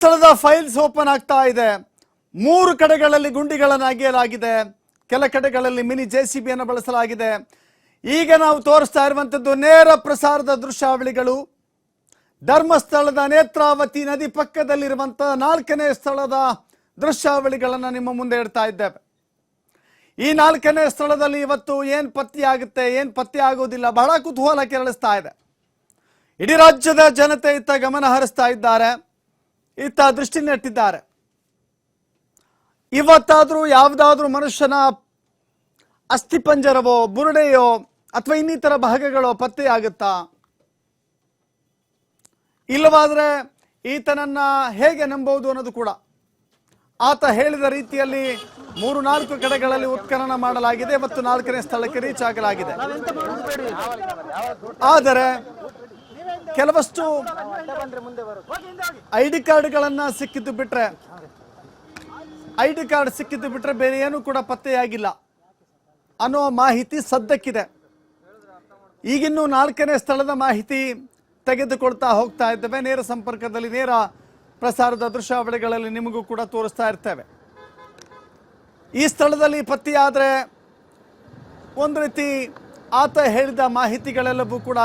ಸ್ಥಳದ files open ಆಗ್ತಾ ಇದೆ. ಮೂರು ಕಡೆಗಳಲ್ಲಿ ಗುಂಡಿಗಳನ್ನು ಅಗೆಯಲಾಗಿದೆ. ಕೆಲ ಕಡೆಗಳಲ್ಲಿ ಮಿನಿ ಜೆ ಸಿ ಬಿಯನ್ನು ಬಳಸಲಾಗಿದೆ. ಈಗ ನಾವು ತೋರಿಸ್ತಾ ಇರುವಂಥದ್ದು ನೇರ ಪ್ರಸಾರದ ದೃಶ್ಯಾವಳಿಗಳು. ಧರ್ಮಸ್ಥಳದ ನೇತ್ರಾವತಿ ನದಿ ಪಕ್ಕದಲ್ಲಿರುವಂತಹ ನಾಲ್ಕನೇ ಸ್ಥಳದ ದೃಶ್ಯಾವಳಿಗಳನ್ನು ನಿಮ್ಮ ಮುಂದೆ ಇಡ್ತಾ ಇದ್ದೇವೆ. ಈ ನಾಲ್ಕನೇ ಸ್ಥಳದಲ್ಲಿ ಇವತ್ತು ಏನು ಪತ್ತೆ ಆಗುತ್ತೆ, ಏನು ಪತ್ತೆ ಆಗೋದಿಲ್ಲ, ಬಹಳ ಕುತೂಹಲ ಕೆರಳಿಸ್ತಾ ಇದೆ. ಇಡೀ ರಾಜ್ಯದ ಜನತೆ ಇತ್ತ ಗಮನ ಹರಿಸ್ತಾ ಇದ್ದಾರೆ. ಇತ್ತ ದೃಷ್ಟಿ ನೆಟ್ಟಿದ್ದಾರೆ. ಇವತ್ತಾದ್ರೂ ಯಾವುದಾದ್ರೂ ಮನುಷ್ಯನ ಅಸ್ಥಿಪಂಜರವೋ ಬುರುಡೆಯೋ ಅಥವಾ ಇನ್ನಿತರ ಭಾಗಗಳೋ ಪತ್ತೆಯಾಗುತ್ತಾ? ಇಲ್ಲವಾದರೆ ಈತನನ್ನ ಹೇಗೆ ನಂಬಹುದು ಅನ್ನೋದು ಕೂಡ. ಆತ ಹೇಳಿದ ರೀತಿಯಲ್ಲಿ ಮೂರು ನಾಲ್ಕು ಕಡೆಗಳಲ್ಲಿ ಉತ್ಖನನ ಮಾಡಲಾಗಿದೆ ಮತ್ತು ನಾಲ್ಕನೇ ಸ್ಥಳಕ್ಕೆ ರೀಚ್ ಆಗಲಾಗಿದೆ. ಆದರೆ ಕೆಲವಷ್ಟು ಐ ಡಿ ಕಾರ್ಡ್ಗಳನ್ನು ಸಿಕ್ಕಿದ್ದು ಬಿಟ್ರೆ ಐ ಡಿ ಕಾರ್ಡ್ ಸಿಕ್ಕಿದ್ದು ಬಿಟ್ರೆ ಬೇರೆ ಏನೂ ಕೂಡ ಪತ್ತೆಯಾಗಿಲ್ಲ. ಅನ್ನೋ ಮಾಹಿತಿ ಸದ್ದಕ್ಕಿದೆ ಈಗಿನ್ನೂ ನಾಲ್ಕನೇ ಸ್ಥಳದ ಮಾಹಿತಿ ತೆಗೆದುಕೊಳ್ತಾ ಹೋಗ್ತಾ ಇದ್ದೇವೆ. ನೇರ ಸಂಪರ್ಕದಲ್ಲಿ ನೇರ ಪ್ರಸಾರದ ದೃಶ್ಯಾವಳಿಗಳಲ್ಲಿ ನಿಮಗೂ ಕೂಡ ತೋರಿಸ್ತಾ ಇರ್ತೇವೆ. ಈ ಸ್ಥಳದಲ್ಲಿ ಪತ್ತೆಯಾದರೆ ಒಂದು ರೀತಿ ಆತ ಹೇಳಿದ ಮಾಹಿತಿಗಳೆಲ್ಲವೂ ಕೂಡ